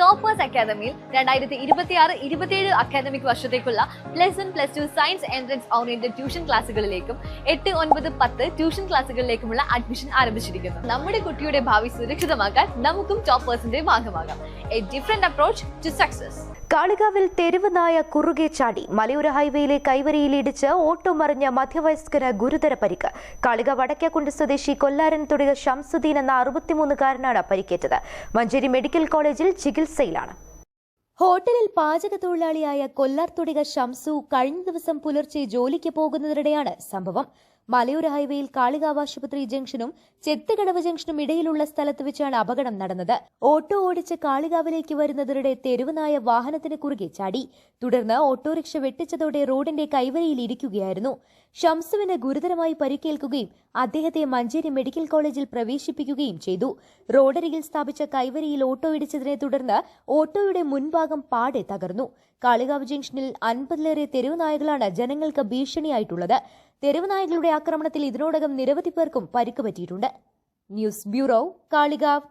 Toppers അക്കാദമിയിൽ രണ്ടായിരത്തി ഇരുപത്തിയാറ് ഇരുപത്തിയേഴ് അക്കാദമിക് വർഷത്തേക്കുള്ള plus one plus two science entrance oriented tuition ക്ലാസ്സുകളിലേക്കും എട്ട് ഒൻപത് പത്ത് ട്യൂഷൻ ക്ലാസ്സുകളിലേക്കുമുള്ള അഡ്മിഷൻ ആരംഭിച്ചിരിക്കുന്നു. നമ്മുടെ കുട്ടിയുടെ ഭാവി സുരക്ഷിതമാക്കാൻ നമുക്കും ടോപ്പേഴ്സിന്റെ ഭാഗമാകാം. A different approach to success കാളികാവിൽ തെരുവ് നായ കുറുകെ ചാടി മലയോര ഹൈവേയിലെ കൈവരിയിൽ ഇടിച്ച് ഓട്ടോ മറിഞ്ഞ മധ്യവയസ്കന് ഗുരുതര പരിക്ക്. കാളിക വടക്കേക്കുണ്ട് സ്വദേശി കൊല്ലാരൻ തുടിക ഷംസുദ്ദീൻ എന്ന അറുപത്തിമൂന്നുകാരനാണ് പരിക്കേറ്റത്. മഞ്ചേരി മെഡിക്കൽ കോളേജിൽ ചികിത്സയിലാണ്. ഹോട്ടലിൽ പാചക തൊഴിലാളിയായ കൊല്ലാർത്തുടിക ഷംസു കഴിഞ്ഞ ദിവസം പുലർച്ചെ ജോലിക്ക് പോകുന്നതിനിടെയാണ് സംഭവം. മലയോര ഹൈവേയിൽ കാളികാവ് ആശുപത്രി ജംഗ്ഷനും ചെത്തുകടവ് ജംഗ്ഷനും ഇടയിലുള്ള സ്ഥലത്ത് വെച്ചാണ് അപകടം നടന്നത്. ഓട്ടോ ഓടിച്ച് കാളികാവിലേക്ക് വരുന്നതിനിടെ തെരുവുനായ വാഹനത്തിന് കുറുകെ ചാടി. തുടർന്ന് ഓട്ടോറിക്ഷ വെട്ടിച്ചതോടെ റോഡിന്റെ കൈവരിയിൽ ഇരിക്കുകയായിരുന്നു. ഷംസുവിന് ഗുരുതരമായി പരിക്കേൽക്കുകയും അദ്ദേഹത്തെ മഞ്ചേരി മെഡിക്കൽ കോളേജിൽ പ്രവേശിപ്പിക്കുകയും ചെയ്തു. റോഡരികിൽ സ്ഥാപിച്ച കൈവരിയിൽ ഓട്ടോ ഇടിച്ചതിനെ തുടർന്ന് ഓട്ടോയുടെ മുൻഭാഗം പാടെ തകർന്നു. കാളികാവ് ജംഗ്ഷനിൽ അൻപതിലേറെ തെരുവുനായകളാണ് ജനങ്ങൾക്ക് ഭീഷണിയായിട്ടുള്ളത്. തെരുവുനായകളുടെ ആക്രമണത്തിൽ ഇതിനോടകം നിരവധി പേർക്കും പരിക്ക് പറ്റിയിട്ടുണ്ട്. News bureau Kalikavu.